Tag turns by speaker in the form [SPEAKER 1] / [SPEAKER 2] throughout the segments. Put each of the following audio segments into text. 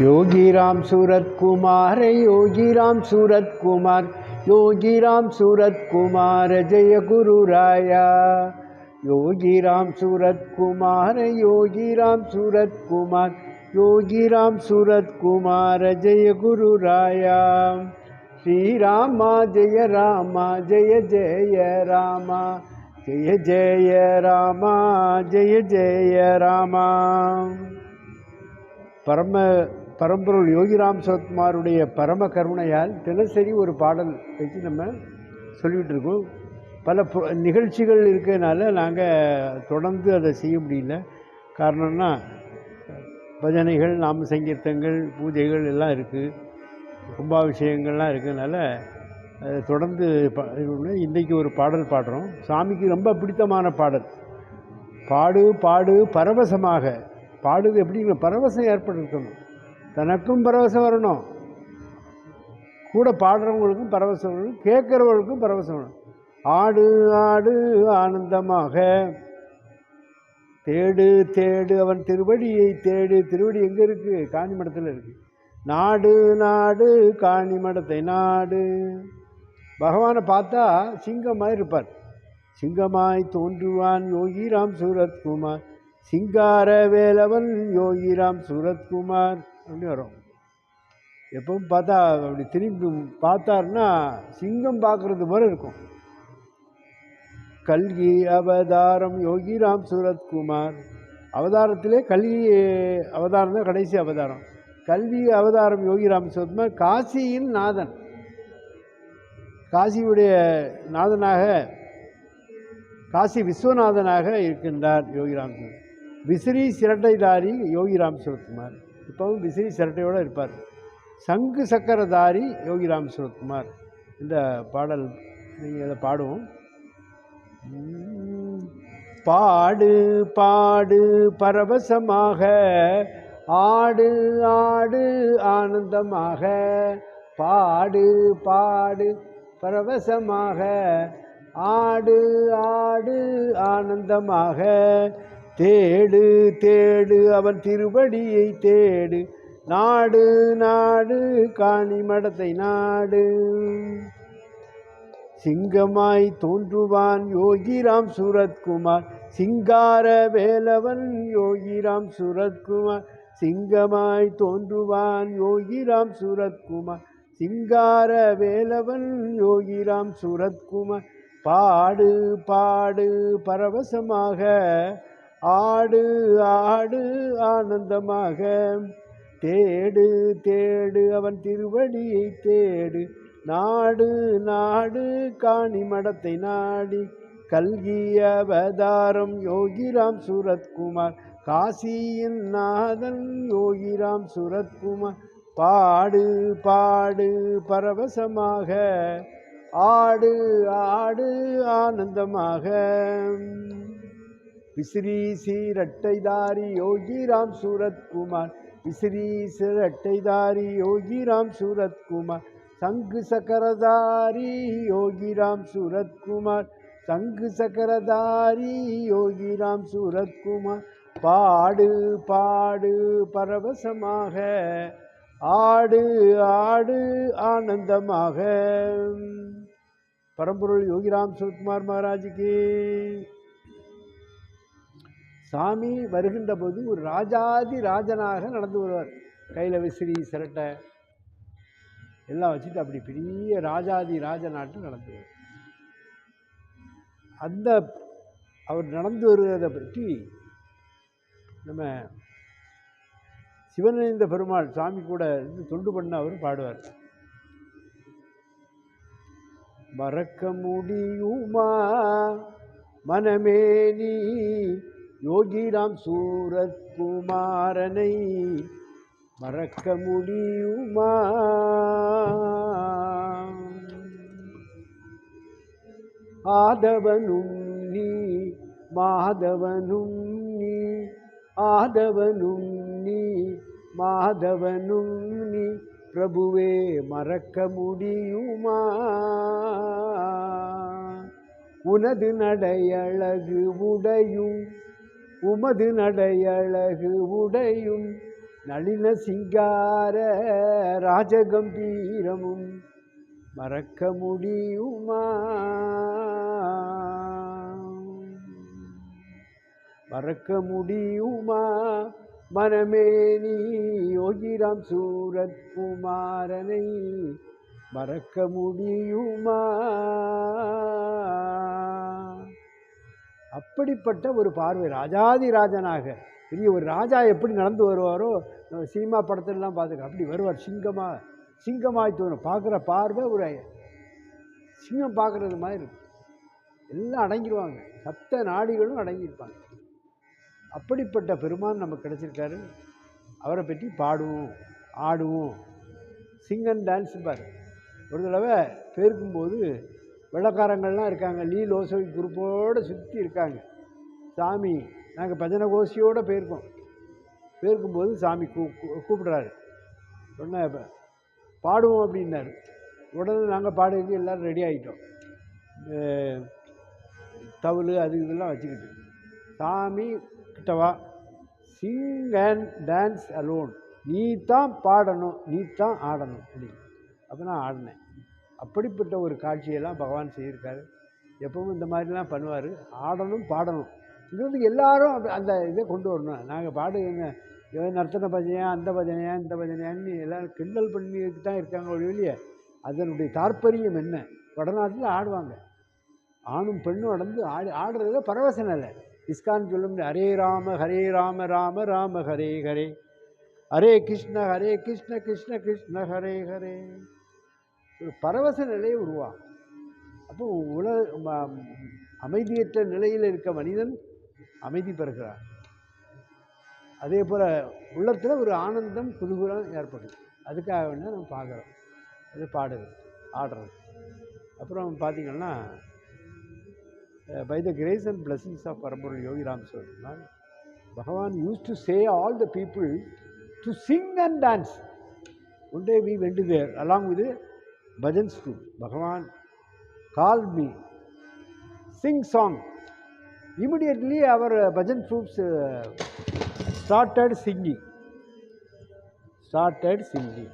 [SPEAKER 1] योगी राम सूरत कुमार योगी राम सूरत कुमार योगी राम सूरत कुमार, जय गुरु राया। योगी राम सूरत कुमार योगी राम सूरत कुमार योगी राम सूरत कुमार, जय गुरु राया। श्री रामा, जय रामा, जय जय रामा, जय जय रामा, जय जय रामा। परम பரம்பொருள் யோகிராம் சரத்குமாருடைய பரம கருணையால் தினசரி ஒரு பாடல் வச்சு நம்ம சொல்லிகிட்டு இருக்கோம். பல நிகழ்ச்சிகள் இருக்கிறதுனால நாங்கள் தொடர்ந்து அதை செய்ய முடியல. காரணம்னா பஜனைகள் நாம சங்கீர்த்தங்கள் பூஜைகள் எல்லாம் இருக்குது கும்பாபிஷேகங்கள்லாம் இருக்கிறதுனால அதை தொடர்ந்து பா இன்றைக்கி ஒரு பாடல் பாடுறோம். சாமிக்கு ரொம்ப பிடித்தமான பாடல். பாடு பாடு பரவசமாக. பாடுது எப்படிங்கிற பரவசம் ஏற்படுத்தணும். தனக்கும் பரவசம் வரணும். கூட பாடுறவங்களுக்கும் பரவசம் வரணும். கேட்குறவங்களுக்கும் பரவசம் வரணும். ஆடு ஆடு ஆனந்தமாக. தேடு தேடு அவன் திருவடியை தேடு. திருவடி எங்கே இருக்குது காஞ்சிமடத்தில் இருக்குது நாடு நாடு காணிமடத்தை நாடு. பகவானை பார்த்தா சிங்கமாக இருப்பார். சிங்கமாய் தோன்றுவான் யோகிராம் சூரத்குமார். சிங்கார வேலவன் யோகிராம் சூரத்குமார். அப்படின்னு வரும். எப்பவும் பார்த்தா அப்படி திரும்பி பார்த்தாருன்னா சிங்கம் பார்க்குறது மாதிரி இருக்கும். கல்கி அவதாரம் யோகிராம் சூரத்குமார். அவதாரத்திலே கல்வி அவதாரம் தான் கடைசி அவதாரம். கல்வி அவதாரம் யோகிராம் சூரத்குமார் காசியின் நாதன். காசியுடைய நாதனாக காசி விஸ்வநாதனாக இருக்கின்றார் யோகிராம் சூரத் விசிறி சிரட்டைதாரி யோகிராம் சூரத்குமார். இப்போவும் விசிறி சிரட்டையோடு இருப்பார். சங்கு சக்கரதாரி யோகிராம் சிவகுமார் இந்த பாடல் நீங்கள் இதை பாடுவோம். பாடு பாடு பரவசமாக ஆடு ஆடு ஆனந்தமாக பாடு பாடு பரவசமாக ஆடு ஆடு ஆனந்தமாக தேடு தேடு அவன் திருவடியை தேடு. நாடு நாடு காணி மடத்தை நாடு. சிங்கமாய் தோன்றுவான் யோகிராம் சூரத்குமார். சிங்கார வேலவன் யோகிராம் சூரத்குமார். சிங்கமாய் தோன்றுவான் யோகிராம் சூரத்குமார். சிங்கார வேலவன் யோகிராம் சூரத்குமார். பாடு பாடு பரவசமாக ஆடு ஆடு ஆனந்தமாக. தேடு தேடு அவன் திருவடியை தேடு. நாடு நாடு காணி மடத்தை நாடி. கல்கி அவதாரம் யோகிராம் சூரத்குமார். காசியின் நாதன் யோகிராம் சூரத்குமார். பாடு பாடு பரவசமாக. ஆடு ஆடு ஆனந்தமாக. விசிறி சீரட்டைதாரி யோகிராம் சூரத்குமார். விசிறி சீரட்டைதாரி யோகிராம் சூரத்குமார். சங்கு சக்கரதாரி யோகிராம் சூரத்குமார். சங்கு சக்கரதாரி யோகிராம் சூரத்குமார். பாடு பாடு பரவசமாக. ஆடு ஆடு ஆனந்தமாக. பரம்பொருள் யோகிராம் சுரத்குமார் மகாராஜுக்கு. சாமி வருகின்ற போது ஒரு ராஜாதி ராஜனாக நடந்து வருவார். கையில் விசிறி சிரட்டை எல்லாம் வச்சுட்டு அப்படி பெரிய ராஜாதி ராஜநாட்டு நடந்து வருவார். அந்த அவர் நடந்து வருவதை பற்றி நம்ம சிவனேந்த பெருமாள் சாமி கூட இருந்து தொண்டு பண்ண அவர் பாடுவார். மறக்க முடியுமா? மனமே நீ யோகிராம் சூரத்குமாரனை மறக்க முடியுமா? ஆதவனும் நீ மாதவனும் நீ ஆதவனும் நீ மாதவனும் நீ பிரபுவே மறக்க முடியுமா? உனது நடையழகு உடையும் உமது நடையழகு உடையும் நளின சிங்கார ராஜகம்பீரமும் மறக்க முடியுமா? மறக்க முடியுமா? மனமே நீ யோகிராம் சூரத் குமாரனை மறக்க முடியுமா? அப்படிப்பட்ட ஒரு பார்வை ராஜாதி ராஜனாக பெரிய ஒரு ராஜா எப்படி நடந்து வருவாரோ நம்ம சினிமா படத்துலலாம் பார்த்துக்க அப்படி வருவார். சிங்கமாக சிங்கமாய் தோணும். பார்க்குற பார்வை ஒரு சிங்கம் பார்க்குறது மாதிரி இருக்கும். எல்லாம் அடங்கிடுவாங்க சப்த நாடிகளும் அடங்கியிருப்பாங்க. அப்படிப்பட்ட பெருமான் நமக்கு கிடச்சிருக்காரு. அவரை பற்றி பாடுவோம் ஆடுவோம். சிங்கன் டான்ஸ் பாரு. ஒரு தடவை பேருக்கும்போது வெள்ளக்காரங்கள்லாம் இருக்காங்க. லீ லோசவி குரூப்போடு சுற்றி இருக்காங்க. சாமி நாங்கள் பஜனை கோஷியோடு போயிருக்கோம். போயிருக்கும்போது சாமி கூ கூப்பிட்றாரு. கூப்பிடுறாரு சொன்ன பாடுவோம் அப்படின்னாரு. உடனே நாங்கள் பாடுறதுக்கு எல்லோரும் ரெடி ஆகிட்டோம் தவுள் அது இதெல்லாம் வச்சுக்கிட்டு. சாமி கிட்டவா சிங் அண்ட் டான்ஸ் அலோன் நீ தான் பாடணும். நீ தான் ஆடணும் அப்படின்னு. அப்போ நான் ஆடினேன். அப்படிப்பட்ட ஒரு காட்சியெல்லாம் பகவான் செய்திருக்காரு. எப்பவும் இந்த மாதிரிலாம் பண்ணுவார். ஆடணும் பாடணும். இங்கிறது எல்லாரும் அப்படி அந்த இதை கொண்டு வரணும். நாங்கள் பாடுங்க இவன் நர்த்தன பஜனையா அந்த பஜனையா இந்த பஜனையான்னு எல்லோரும் கிண்டல் பண்ணிட்டு தான் இருக்காங்க ஒழிய அதனுடைய தாற்பரியம் என்ன? வடநாட்டில் ஆடுவாங்க. ஆணும் பெண்ணும் அடந்து ஆடி ஆடுறதுல பரவசனம் இல்லை. இஸ்கான் சொல்லும் ஹரே ராம ஹரே ராம ராம ராம ஹரே ஹரே. ஹரே கிருஷ்ண ஹரே கிருஷ்ண கிருஷ்ண கிருஷ்ண ஹரே ஹரே. ஒரு பரவச நிலையை உருவாகும். அப்போ உல ம- அமைதியற்ற நிலையில் இருக்க மனிதன் அமைதி பெறுகிறார் அதே போல் உள்ளத்தில் ஒரு ஆனந்தம் குதூகலம் ஏற்படுது. அதுக்காக வேணால் நம்ம பார்க்குறோம். அது பாடுறது ஆடுறது. அப்புறம் பார்த்திங்கன்னா by the grace and blessings of பரம்பொருள் Yogi Ram சொல்லினால் Bhagavan used to say all the people to sing and dance one day we went there along with bhajans to Bhagavan call me sing song immediately our uh, bhajan troops uh, started singing started singing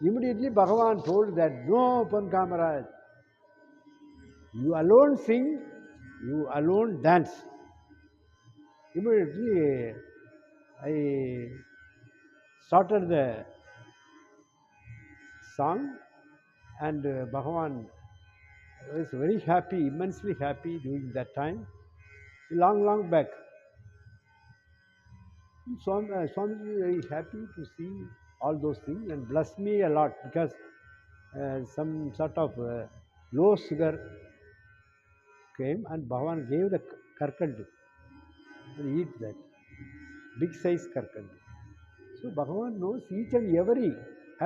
[SPEAKER 1] immediately bhagavan told that no pankamaraj you alone sing you alone dance immediately i started the song and uh, bhagavan was very happy, immensely happy during that time, long, long back. Swami, uh, Swamiji is very happy to see all those things and bless me a lot because uh, some sort of uh, low sugar came and Bhavan gave the k- karkandu and eat that big size karkandu. So Bhagavan knows each and every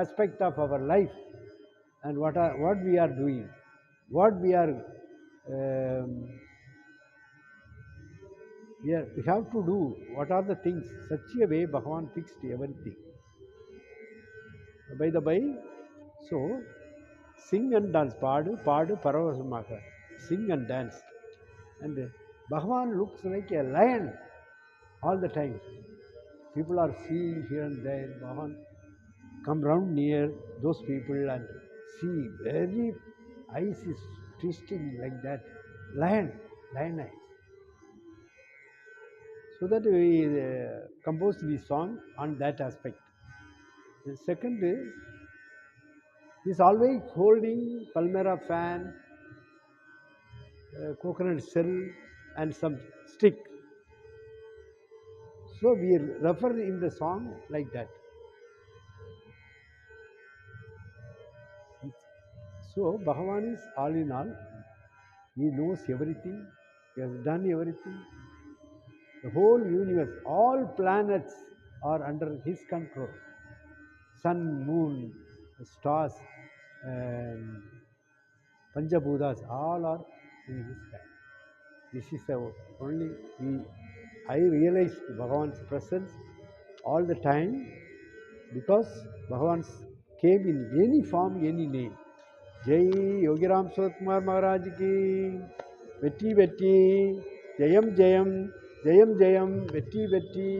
[SPEAKER 1] aspect of our life and what, are, what we are doing, what we are, um, we are, we have to do, what are the things. Such a way Bhagavan fixed everything. By the by, so sing and dance, paadu, paadu, paravasumaka, sing and dance. And Bhagavan looks like a lion all the time. People are seeing here and there, Bhagavan come round near those people and see very eyes is twisting like that. Lion, lion eyes. So that we uh, composed the song on that aspect. The second is, he's always holding palmera fan, uh, coconut shell, and some stick. So we refer in the song like that. So Bhagavan is all in all. He knows everything. He has done everything. The whole universe, all planets are under his control. Sun, moon, stars, and Panchabhutas, all are in his hand. This is the only we. I realized Bhagavan's presence all the time because Bhagavan came in any form, any name. Jai Yogiram Suratkumar மகாராஜுக்கு வெற்றி வெற்றி ஜெயம் ஜெயம் ஜெயம் ஜெயம் வெற்றி வெற்றி